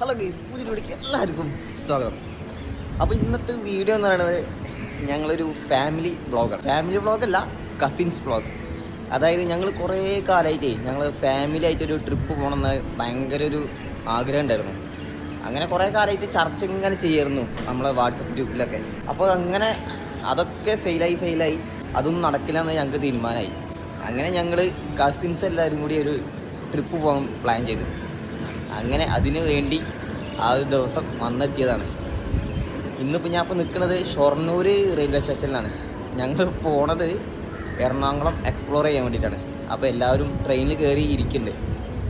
Hello guys പുതിയ വീഡിയോക്ക് എല്ലാവർക്കും സ്വാഗതം. അപ്പോൾ ഇന്നത്തെ വീഡിയോ എന്ന് പറയുന്നത് ഞങ്ങളൊരു ഫാമിലി വ്ളോഗാണ് ഫാമിലി വ്ളോഗല്ല കസിൻസ് വ്ളോഗ് അതായത് ഞങ്ങൾ കുറേ കാലമായിട്ടേ ഞങ്ങൾ ഫാമിലി ആയിട്ടൊരു ട്രിപ്പ് പോകണമെന്ന് ഭയങ്കര ഒരു ആഗ്രഹം ഉണ്ടായിരുന്നു. അങ്ങനെ കുറേ കാലമായിട്ട് ചർച്ച ഇങ്ങനെ ചെയ്യായിരുന്നു നമ്മളെ വാട്സപ്പ് ഗ്രൂപ്പിലൊക്കെ അപ്പോൾ അങ്ങനെ അതൊക്കെ ഫെയിലായി ഫെയിലായി അതൊന്നും നടക്കില്ല എന്ന് ഞങ്ങൾക്ക് തീരുമാനമായി. അങ്ങനെ ഞങ്ങൾ കസിൻസ് എല്ലാവരും കൂടി ഒരു ട്രിപ്പ് പോകാൻ പ്ലാൻ ചെയ്തു. അങ്ങനെ അതിന് വേണ്ടി ആ ഒരു ദിവസം വന്നെത്തിയതാണ്. ഇന്നിപ്പോൾ ഞാൻ ഇപ്പോൾ നിൽക്കുന്നത് ഷൊർണൂർ റെയിൽവേ സ്റ്റേഷനിലാണ്. ഞങ്ങൾ പോണത് എറണാകുളം എക്സ്പ്ലോർ ചെയ്യാൻ വേണ്ടിയിട്ടാണ്. അപ്പോൾ എല്ലാവരും ട്രെയിനിൽ കയറി ഇരിക്കുന്നുണ്ട്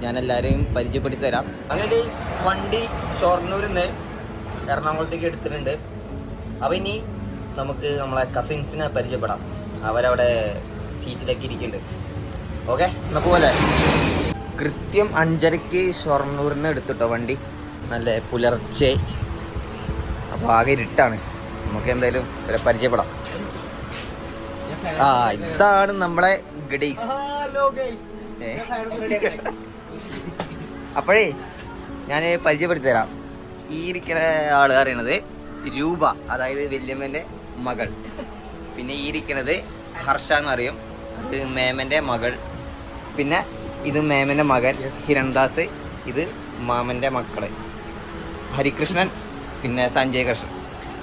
ഞാൻ എല്ലാവരെയും പരിചയപ്പെടുത്തി തരാം. അങ്ങനെ വണ്ടി ഷൊർണൂരിൽ നിന്ന് എറണാകുളത്തേക്ക് എടുത്തിട്ടുണ്ട്. അപ്പോൾ ഇനി നമുക്ക് നമ്മളെ കസിൻസിനെ പരിചയപ്പെടാം. അവരവിടെ സീറ്റിലേക്ക് ഇരിക്കുന്നുണ്ട് ഓക്കെ എന്നാൽ പോലെ കൃത്യം അഞ്ചരയ്ക്ക് ഷൊർണൂരിൽ നിന്ന് എടുത്തിട്ടോ വണ്ടി. നല്ല പുലർച്ചെ. അപ്പോൾ ആകെ ഇരുട്ടാണ്. നമുക്ക് എന്തായാലും ഇവരെ പരിചയപ്പെടാം. ആ ഇതാണ് നമ്മളെ ഗഡീസ്? അപ്പോഴേ ഞാൻ പരിചയപ്പെടുത്തി തരാം. ഈ ഇരിക്കുന്ന ആൾ അറിയണത് രൂപ അതായത് വല്യമ്മന്റെ മകൾ. പിന്നെ ഈ ഇരിക്കണത് ഹർഷ എന്ന് പറയും. അത് മേമന്റെ മകൾ. പിന്നെ ഇത് മേമന്റെ മകൻ ഹിരൺദാസ് ഇത് മാമന്റെ മക്കൾ. ഹരികൃഷ്ണൻ പിന്നെ സഞ്ജയ് കൃഷ്ണൻ.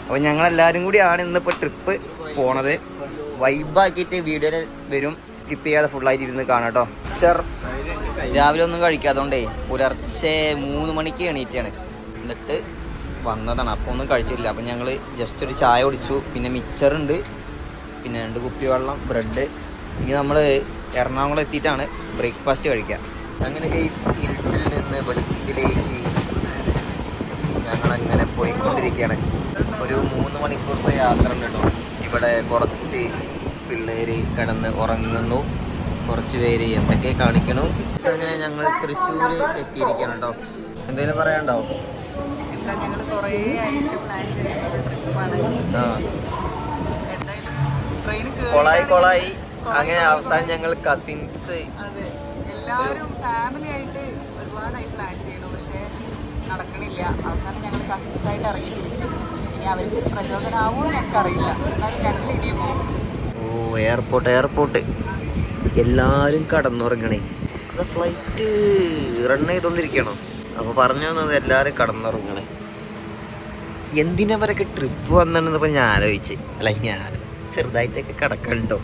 അപ്പോൾ ഞങ്ങളെല്ലാവരും കൂടിയാണ് ഇന്നിപ്പോൾ ട്രിപ്പ് പോണത്. വൈബാക്കിയിട്ട് വീഡിയോയിൽ വരും. സ്കിപ്പ് ചെയ്യാതെ ഫുള്ളായിട്ട് ഇരുന്ന് കാണാം കേട്ടോ ചെർ രാവിലെ ഒന്നും കഴിക്കാത്തതുകൊണ്ടേ പുലർച്ചെ മൂന്ന് മണിക്ക് എണീറ്റാണ്. എന്നിട്ട് വന്നതാണ്. അപ്പോൾ ഒന്നും കഴിച്ചില്ല അപ്പം ഞങ്ങൾ ജസ്റ്റ് ഒരു ചായ കുടിച്ചു. പിന്നെ മിച്ചറുണ്ട് പിന്നെ രണ്ട് കുപ്പി വെള്ളം ബ്രെഡ് ഇനി നമ്മൾ എറണാകുളം എത്തിയിട്ടാണ് ബ്രേക്ക്ഫാസ്റ്റ് കഴിക്കുക. അങ്ങനെ ഗൈസ് ഇരുട്ടിൽ നിന്ന് വെളിച്ചത്തിലേക്ക് ഞങ്ങളങ്ങനെ പോയിക്കൊണ്ടിരിക്കുകയാണ്. ഒരു മൂന്ന് മണിക്കൂറത്തെ യാത്ര ഉണ്ട് കേട്ടോ. ഇവിടെ കുറച്ച് പിള്ളേര് കിടന്ന് ഉറങ്ങുന്നു. കുറച്ച് പേര് എന്തൊക്കെ കാണിക്കണു? അങ്ങനെ ഞങ്ങൾ തൃശ്ശൂർ എത്തിയിരിക്കുകയാണ് കേട്ടോ. എന്തെങ്കിലും പറയാനുണ്ടോ? കൊളായി കൊളായി. അങ്ങനെ അവസാനം ഞങ്ങൾ കസിൻസ് അതെ എല്ലാവരും ഫാമിലി ആയിട്ട് ഒരുപാടായി പ്ലാൻ ചെയ്യണു പക്ഷേ നടക്കണില്ല. അവസാനം ഞങ്ങൾ കസിൻസ് ആയിട്ട് ഇറങ്ങി തിരിച്ചു. ഇനി അവർക്ക് ഒരു ഞങ്ങൾക്ക് അറിയില്ല എന്നാലും ഞങ്ങൾ ഇനിയും പോകും. ഓ എയർപോർട്ട് എയർപോർട്ട് എല്ലാവരും കടന്നുറങ്ങണേ. അത് ഫ്ലൈറ്റ് റൺ ചെയ്തോണ്ടിരിക്കണോ? അപ്പോൾ പറഞ്ഞു വന്നത് എല്ലാവരും കടന്നുറങ്ങണേ. എന്തിനാ എന്തിനവരൊക്കെ ട്രിപ്പ് വന്നിപ്പോ ഞാൻ ആലോചിച്ച്. അല്ല ഞാൻ ചെറുതായിട്ടൊക്കെ കിടക്കണ്ടോ?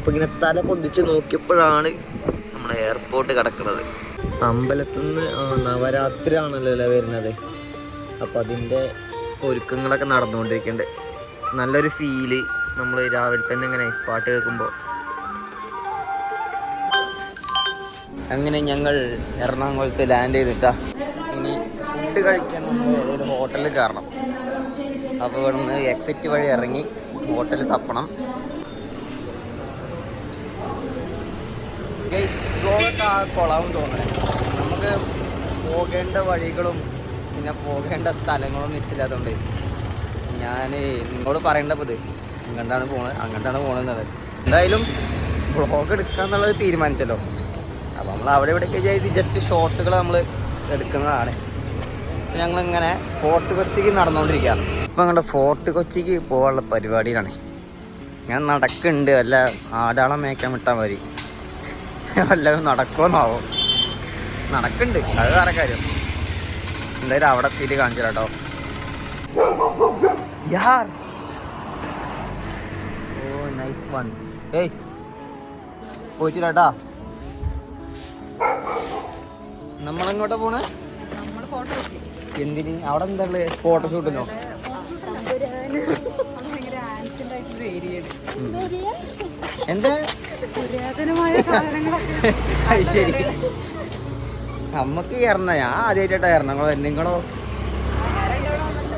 അപ്പോൾ ഇങ്ങനെ തല പൊന്തിച്ച് നോക്കിയപ്പോഴാണ് നമ്മൾ എയർപോർട്ട് കിടക്കുന്നത് അമ്പലത്തിൽ നിന്ന് നവരാത്രി ആണല്ലോ അല്ലേ വരുന്നത്? അപ്പോൾ അതിന്റെ ഒരുക്കങ്ങളൊക്കെ നടന്നുകൊണ്ടിരിക്കുന്നുണ്ട്. നല്ലൊരു ഫീൽ നമ്മൾ രാവിലെ തന്നെ ഇങ്ങനെ പാട്ട് കേൾക്കുമ്പോൾ അങ്ങനെ ഞങ്ങൾ എറണാകുളത്ത് ലാൻഡ് ചെയ്തിട്ടാ. ഇനി ഫുഡ് കഴിക്കാൻ ഒരു ഹോട്ടലിൽ കയറണം. അപ്പോൾ ഇവിടുന്ന് എക്സിറ്റ് വഴി ഇറങ്ങി ഹോട്ടലിൽ തപ്പണം. ബ്ലോഗൊക്കെ ആ കൊളാവും തോന്നുന്നത് നമുക്ക് പോകേണ്ട വഴികളും പിന്നെ പോകേണ്ട സ്ഥലങ്ങളും നിശ്ചയില്ലാത്തതുകൊണ്ട് ഞാൻ നിങ്ങളോട് പറയേണ്ടപ്പോൾ ഇത് അങ്ങോട്ടാണ് പോണത് അങ്ങോട്ടാണ് പോകണമെന്നത് എന്തായാലും ബ്ലോഗ് എടുക്കാന്നുള്ളത് തീരുമാനിച്ചല്ലോ. അപ്പോൾ നമ്മൾ അവിടെ ഇവിടെയൊക്കെ ചെയ്ത് ജസ്റ്റ് ഷോട്ടുകൾ നമ്മൾ എടുക്കുന്നതാണ്. ഞങ്ങളിങ്ങനെ ഫോർട്ട് കൊച്ചിക്ക് നടന്നുകൊണ്ടിരിക്കുകയാണ് ഇപ്പം ഞങ്ങളുടെ ഫോർട്ട് കൊച്ചിക്ക് പോകാനുള്ള പരിപാടിയിലാണ്. ഞാൻ നടക്കുന്നുണ്ട് വല്ല ആടാളം മേക്കാൻ വിട്ടാൽ മതി. വല്ലതും നടക്കുമെന്നാവോ? നടക്കുന്നുണ്ട് അത് വേറെ കാര്യം. എന്തായാലും അവിടെ എത്തിയിട്ട് കാണിച്ചു കേട്ടോ യാർ. ഓ നൈസ് വൺ ഏയ് പോയിട്ടില്ലാട്ടാ. നമ്മളെങ്ങോട്ടാ പോണേ? നമ്മൾ ഫോട്ടോ വെച്ച്. എന്തിന്? അവിടെ എന്താ ഫോട്ടോഷൂട്ടിനോ ഷൂട്ടിനോ ആൻഷ്യന്റ് ആയിട്ടുള്ള ഏരിയയാണ് എന്താ? അത് ശരി. നമ്മക്ക് എറണ ഞാൻ ആദ്യമായിട്ടാ എറണാകുളം നിങ്ങളോ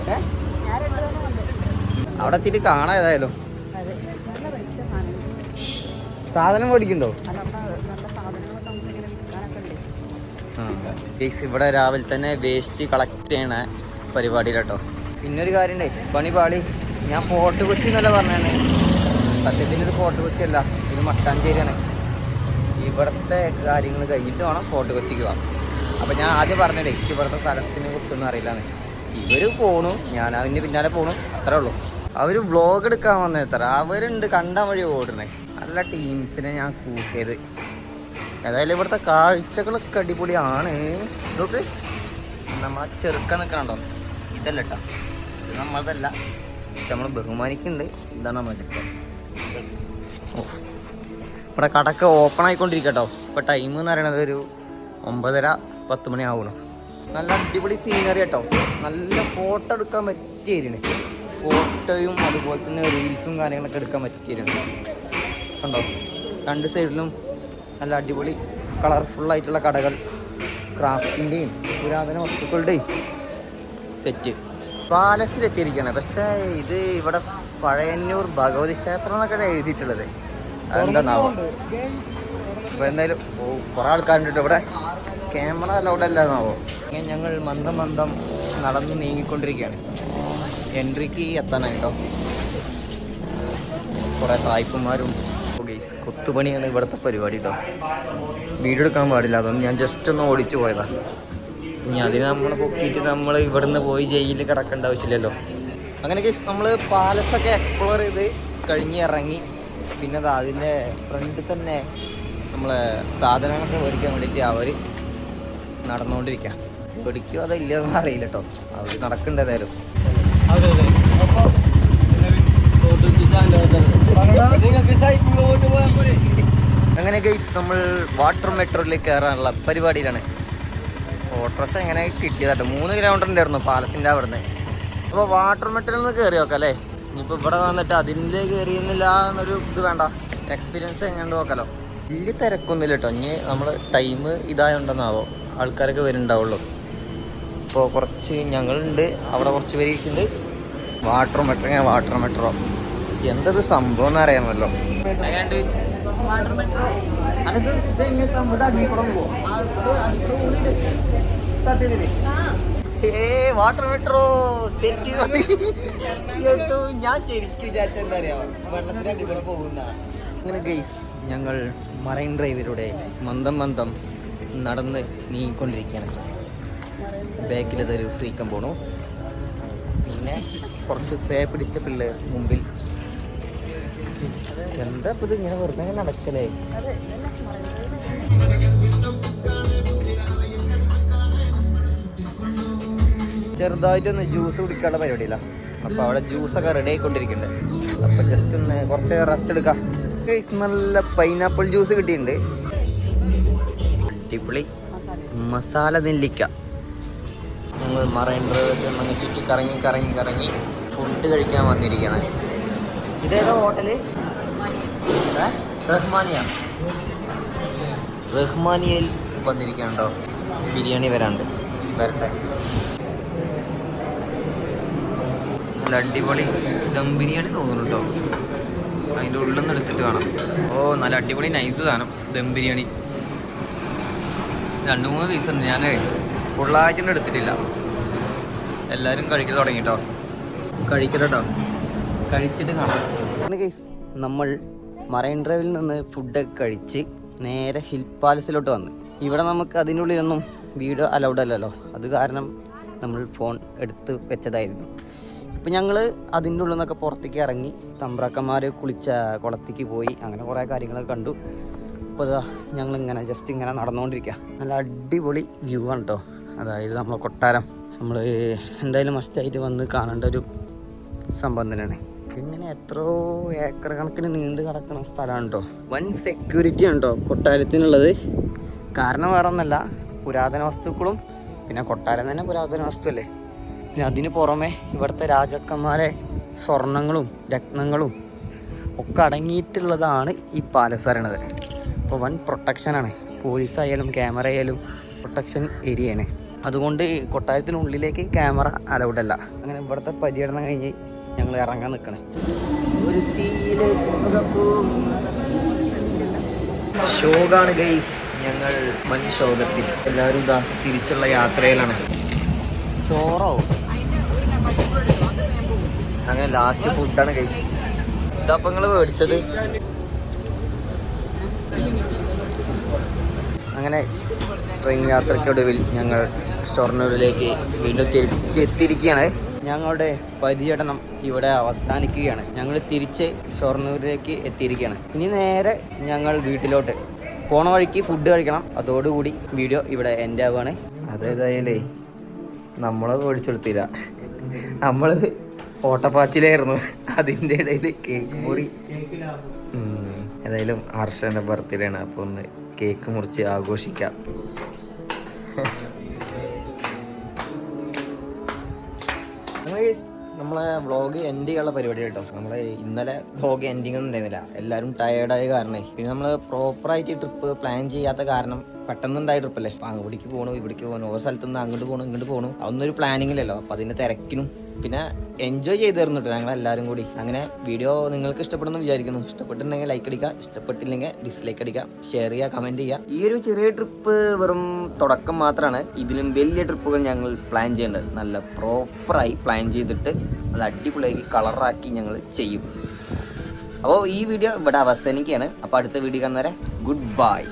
ഏ? ഞാൻ രണ്ടു തവണ വന്നിട്ടുണ്ട് അവിടെ തിരി കാണാം ഏതായാലും. സാധനം മേടിക്കണ്ടോ ഇവിടെ രാവിലെ തന്നെ വേസ്റ്റ് കളക്ട് ചെയ്യണ പരിപാടി കേട്ടോ പിന്നൊരു കാര്യണ്ടേ പണി പാളി. ഞാൻ ഫോർട്ട് കൊച്ചി എന്നല്ല പറഞ്ഞേ സത്യത്തിൽ ഇത് ഫോർട്ട് കൊച്ചി അല്ല ഇത് മട്ടാഞ്ചേരിയാണ്. ഇവിടുത്തെ കാര്യങ്ങൾ കഴിഞ്ഞിട്ട് വേണം ഫോർട്ട് കൊച്ചിക്ക് പോകാം അപ്പോൾ ഞാൻ ആദ്യം പറഞ്ഞില്ലേ എനിക്ക് ഇവിടുത്തെ സ്ഥലത്തിനെ കുറിച്ചൊന്നും അറിയില്ലാന്ന്. ഇവർ പോണു ഞാൻ അവന്റെ പിന്നാലെ പോണു അത്രേ ഉള്ളൂ. അവർ വ്ളോഗ് എടുക്കാൻ വന്നത് എത്ര അവരുണ്ട് കണ്ട വഴി ഓടണേ നല്ല ടീംസിനെ ഞാൻ കൂട്ടിയത്. ഏതായാലും ഇവിടുത്തെ കാഴ്ചകളൊക്കെ അടിപൊളിയാണ്. ഇതൊക്കെ നമ്മൾ ചെറുക്കാൻ നിൽക്കണുണ്ടോ ഇതല്ല കേട്ടോ ഇത് നമ്മളതല്ല. പക്ഷെ നമ്മൾ ബഹുമാനിക്കുന്നുണ്ട്. ഇതാണ് നമ്മൾ ഓ. ഇവിടെ കടക്ക് ഓപ്പൺ ആയിക്കൊണ്ടിരിക്കട്ടോ. ഇപ്പോൾ ടൈം എന്ന് പറയണത് ഒരു ഒമ്പതര പത്ത് മണി ആവണം നല്ല അടിപൊളി സീനറി കേട്ടോ നല്ല ഫോട്ടോ എടുക്കാൻ പറ്റിയിരുന്നു ഫോട്ടോയും അതുപോലെ തന്നെ റീൽസും കാര്യങ്ങളൊക്കെ എടുക്കാൻ പറ്റിയിരുന്നു കണ്ടോ? രണ്ട് സൈഡിലും നല്ല അടിപൊളി കളർഫുൾ ആയിട്ടുള്ള കടകൾ ക്രാഫ്റ്റിന്റെയും പുരാതന വസ്തുക്കളുടെയും സെറ്റ് പാലസിലെത്തിയിരിക്കുകയാണ് പക്ഷേ ഇത് ഇവിടെ പഴയന്നൂർ ഭഗവതി ക്ഷേത്രം എന്നൊക്കെയാണ് എഴുതിയിട്ടുള്ളത്. അതെന്താണാവോ അപ്പോൾ എന്തായാലും ഓ ആൾക്കാരുണ്ട് ഇവിടെ. ക്യാമറ അലൗഡ് അല്ലാന്നാവോ? ഇങ്ങനെ ഞങ്ങൾ മന്ദം മന്ദം നടന്ന് നീങ്ങിക്കൊണ്ടിരിക്കുകയാണ്. എൻട്രിക്ക് എത്താനായിട്ടോ? കുറേ സായിപ്പന്മാരും കൊത്തുപണിയാണ് ഇവിടുത്തെ പരിപാടി കേട്ടോ വീഡിയോ എടുക്കാൻ പാടില്ല അതുകൊണ്ട് ഞാൻ ജസ്റ്റ് ഒന്ന് ഓടിച്ചു പോയതാ. ഇനി അതിന് നമ്മൾ പൊക്കിയിട്ട് നമ്മൾ ഇവിടുന്ന് പോയി ജയിലിൽ കിടക്കേണ്ട ആവശ്യമില്ലല്ലോ. അങ്ങനെ നമ്മൾ പാലസൊക്കെ എക്സ്പ്ലോർ ചെയ്ത് കഴിഞ്ഞ് ഇറങ്ങി. പിന്നെ അതിന്റെ ഫ്രണ്ടിൽ തന്നെ നമ്മൾ സാധനങ്ങളൊക്കെ മേടിക്കാൻ വേണ്ടിയിട്ട് അവർ നടന്നുകൊണ്ടിരിക്കുക പിടിക്കുമോ അതോ ഇല്ലയെന്ന് അറിയില്ല കേട്ടോ അവർ നടക്കേണ്ടതായാലും അങ്ങനെ ഗൈസ് നമ്മൾ വാട്ടർ മെട്രോയിലേക്ക് കയറാനുള്ള പരിപാടിയിലാണ്. ഓട്ടോറിക്ഷ എങ്ങനെ കിട്ടിയതാട്ടോ. മൂന്ന് കിലോമീറ്റർ ഉണ്ടായിരുന്നു പാലസിന്റെ അവിടുന്ന്. അപ്പോൾ വാട്ടർ മെട്രോയിൽ നിന്ന് കയറി നോക്കാം അല്ലേ? ഇനിയിപ്പോൾ ഇവിടെ വന്നിട്ട് അതിന്റെ കയറിയുന്നില്ല എന്നൊരു ഇത് വേണ്ട. എക്സ്പീരിയൻസ് എങ്ങനെ നോക്കാലോ. വലിയ തിരക്കൊന്നുമില്ല കേട്ടോ ഇനി നമ്മൾ ടൈം ഇതായോണ്ടെന്നാവോ? ആൾക്കാരൊക്കെ വരുന്നുണ്ടാവുള്ളൂ. ഇപ്പോൾ കുറച്ച് ഞങ്ങളുണ്ട്. അവിടെ കുറച്ച് പേര് ഇരിക്കുന്നുണ്ട്. വാട്ടർ മെട്രോ ഞാൻ വാട്ടർ മെട്രോ എന്തത് സംഭവം എന്ന് അറിയാമല്ലോ. Water metro water metro set കേട്ടു ഞാൻ ശരിക്കും വിചാരിച്ച എന്താ അറിയാമോ വെള്ളത്തിന് അടിപൊളി പോകുന്ന അങ്ങനെ ഗൈസ് ഞങ്ങൾ മറൈൻ ഡ്രൈവിലൂടെ മന്ദം മന്ദം നടന്ന് നീങ്ങിക്കൊണ്ടിരിക്കുകയാണ്. ബാക്കിലതൊരു ഫ്രീക്കം പോണു. പിന്നെ കുറച്ച് പേ പിടിച്ച പിള്ളേർ മുമ്പിൽ. എന്താ ഇപ്പൊ ഇത് ഇങ്ങനെ വെറുതെ നടക്കലേ? ചെറുതായിട്ടൊന്ന് ജ്യൂസ് കുടിക്കാനുള്ള പരിപാടിയില്ല. അപ്പൊ അവിടെ ജ്യൂസൊക്കെ റെഡി ആയിക്കൊണ്ടിരിക്കുന്നുണ്ട്. അപ്പൊ ജസ്റ്റ് ഒന്ന് കുറച്ച് റെസ്റ്റ് എടുക്കാം. നല്ല പൈനാപ്പിൾ ജ്യൂസ് കിട്ടിയിട്ടുണ്ട്. അടിപൊളി. മസാല നെല്ലിക്ക. ഞങ്ങൾ മറൈൻ ഡ്രൈവൊക്കെ ചുറ്റി കറങ്ങി കറങ്ങി കറങ്ങി ഫുഡ് കഴിക്കാൻ വന്നിരിക്കുകയാണ് ഇതേതാ ഹോട്ടൽ? റഹ്മാനിയ. റഹ്മാനിയയിൽ വന്നിരിക്കണ്ടോ ബിരിയാണി വരാണ്ട്. വരട്ടെ. നല്ല അടിപൊളി ദം ബിരിയാണി തോന്നുന്നു കേട്ടോ അതിന്റെ ഉള്ളിൽ നിന്ന് എടുത്തിട്ട് വേണം ഓ നല്ല അടിപൊളി നൈസ് സാധനം ദം ബിരിയാണി. രണ്ട് മൂന്ന് പീസ് ഉണ്ട് ഞാൻ ഫുള്ളായിട്ടൊന്നും എടുത്തിട്ടില്ല. എല്ലാവരും കഴിക്കൽ തുടങ്ങി കേട്ടോ കഴിക്കട്ടോ കഴിച്ചിട്ട് കാണാം. കേസ് നമ്മൾ മറൈൻ ഡ്രൈവിൽ നിന്ന് ഫുഡൊക്കെ കഴിച്ച് നേരെ ഹിൽ പാലസിലോട്ട് വന്ന്. ഇവിടെ നമുക്ക് അതിനുള്ളിലൊന്നും വീഡിയോ അലൗഡ് അല്ലല്ലോ. അത് കാരണം നമ്മൾ ഫോൺ എടുത്ത് വെച്ചതായിരുന്നു. ഇപ്പം ഞങ്ങൾ അതിന്റെ ഉള്ളിൽ നിന്നൊക്കെ പുറത്തേക്ക് ഇറങ്ങി തമ്പ്രാക്കന്മാർ കുളിച്ച കുളത്തേക്ക് പോയി അങ്ങനെ കുറേ കാര്യങ്ങളൊക്കെ കണ്ടു. അപ്പോൾ അതാ ഞങ്ങളിങ്ങനെ ജസ്റ്റ് ഇങ്ങനെ നടന്നുകൊണ്ടിരിക്കുക നല്ല അടിപൊളി വ്യൂ ആണ് കേട്ടോ അതായത് നമ്മളെ കൊട്ടാരം. നമ്മൾ എന്തായാലും മസ്റ്റായിട്ട് വന്ന് കാണേണ്ട ഒരു സംഭവം തന്നെയാണ്. ഇങ്ങനെ എത്രയോ ഏക്കർ കണക്കിന് നീണ്ടു കിടക്കുന്ന സ്ഥലമാണ് കേട്ടോ വൻ സെക്യൂരിറ്റി ആണ് കേട്ടോ കൊട്ടാരത്തിനുള്ളത്. കാരണം വേറെ ഒന്നല്ല പുരാതന വസ്തുക്കളും പിന്നെ കൊട്ടാരം തന്നെ പുരാതന വസ്തു അല്ലേ പിന്നെ അതിന് പുറമെ ഇവിടുത്തെ രാജാക്കന്മാരെ സ്വർണങ്ങളും രത്നങ്ങളും ഒക്കെ അടങ്ങിയിട്ടുള്ളതാണ് ഈ പാലസ് പറയണത് അപ്പോൾ വൻ പ്രൊട്ടക്ഷനാണ് പോലീസ് ആയാലും ക്യാമറ ആയാലും പ്രൊട്ടക്ഷൻ ഏരിയയാണ് അതുകൊണ്ട് കൊട്ടാരത്തിനുള്ളിലേക്ക് ക്യാമറ അലൗഡ് അല്ല. അങ്ങനെ ഇവിടുത്തെ പര്യടനം കഴിഞ്ഞ് ഞങ്ങൾ ഇറങ്ങാൻ നിൽക്കണേ ഒരു തീയിലെ ഷോകാണ് ഗൈസ് ഞങ്ങൾ വൻ ശോകത്തിൽ. എല്ലാവരും ഇതാ തിരിച്ചുള്ള യാത്രയിലാണ്. ചോറോ? അങ്ങനെ ലാസ്റ്റ് ഫുഡാണ് കഴിച്ചത്. ഇതപ്പം നിങ്ങൾ മേടിച്ചത്? അങ്ങനെ ട്രെയിൻ യാത്രയ്ക്കൊടുവിൽ ഞങ്ങൾ ഷൊർണൂരിലേക്ക് വീണ്ടും തിരിച്ചെത്തിയിരിക്കുകയാണ് ഞങ്ങളുടെ പര്യടനം ഇവിടെ അവസാനിക്കുകയാണ്. ഞങ്ങൾ തിരിച്ച് ഷൊർണൂരിലേക്ക് എത്തിയിരിക്കുകയാണ്. ഇനി നേരെ ഞങ്ങൾ വീട്ടിലോട്ട്. പോണ വഴിക്ക് ഫുഡ് കഴിക്കണം. അതോടുകൂടി വീഡിയോ ഇവിടെ എന്റെ ആവുകയാണ്. അതേതായാലേ നമ്മളെ ഓടിച്ചെടുത്തില്ല നമ്മൾ ഓട്ടപ്പാച്ചിലായിരുന്നു. അതിന്റെ ഇടയിൽ കേക്ക് മുറി. ഏതായാലും ഹർഷന്റെ ബർത്ത്ഡേ ആണ് അപ്പോൾ ഒന്ന് കേക്ക് മുറിച്ച് ആഘോഷിക്കാം. നമ്മൾ നമ്മളെ വ്ളോഗ് എൻഡ് ചെയ്യാനുള്ള പരിപാടി കേട്ടോ. നമ്മളെ ഇന്നലെ വ്ളോഗ് എൻഡിങ് ഒന്നും ഉണ്ടായിരുന്നില്ല. എല്ലാവരും ടയേർഡായ കാരണേ. പിന്നെ നമ്മൾ പ്രോപ്പറായിട്ട് ട്രിപ്പ് പ്ലാൻ ചെയ്യാത്ത കാരണം പെട്ടെന്നുണ്ടായ ട്രിപ്പല്ലേ അപ്പൊ അങ്ങോട്ടേക്ക് പോകണു ഇവിടേക്ക് പോകണു ഓരോ സ്ഥലത്തുനിന്ന് അങ്ങോട്ട് പോകണു ഇങ്ങോട്ട് പോകണു അതൊന്നും ഒരു പ്ലാനിങ്ങിലല്ലോ അപ്പം അതിന്റെ തിരക്കിനും പിന്നെ എൻജോയ് ചെയ്തിരുന്നു കേട്ടോ ഞങ്ങൾ എല്ലാവരും കൂടി. അങ്ങനെ വീഡിയോ നിങ്ങൾക്ക് ഇഷ്ടപ്പെടുന്നു വിചാരിക്കുന്നു. ഇഷ്ടപ്പെട്ടിട്ടുണ്ടെങ്കിൽ ലൈക്ക് അടിക്കുക. ഇഷ്ടപ്പെട്ടില്ലെങ്കിൽ ഡിസ്ലൈക്ക് അടിക്കുക. ഷെയർ ചെയ്യുക കമന്റ് ചെയ്യുക. ഈ ഒരു ചെറിയ ട്രിപ്പ് വെറും തുടക്കം മാത്രമാണ്. ഇതിലും വലിയ ട്രിപ്പുകൾ ഞങ്ങൾ പ്ലാൻ ചെയ്യേണ്ടത്. നല്ല പ്രോപ്പറായി പ്ലാൻ ചെയ്തിട്ട് അത് അടിപൊളിയാക്കി കളറാക്കി ഞങ്ങൾ ചെയ്യും. അപ്പോൾ ഈ വീഡിയോ ഇവിടെ അവസാനിക്കുകയാണ്. അപ്പോൾ അടുത്ത വീഡിയോ കാണുന്നവരെ ഗുഡ് ബൈ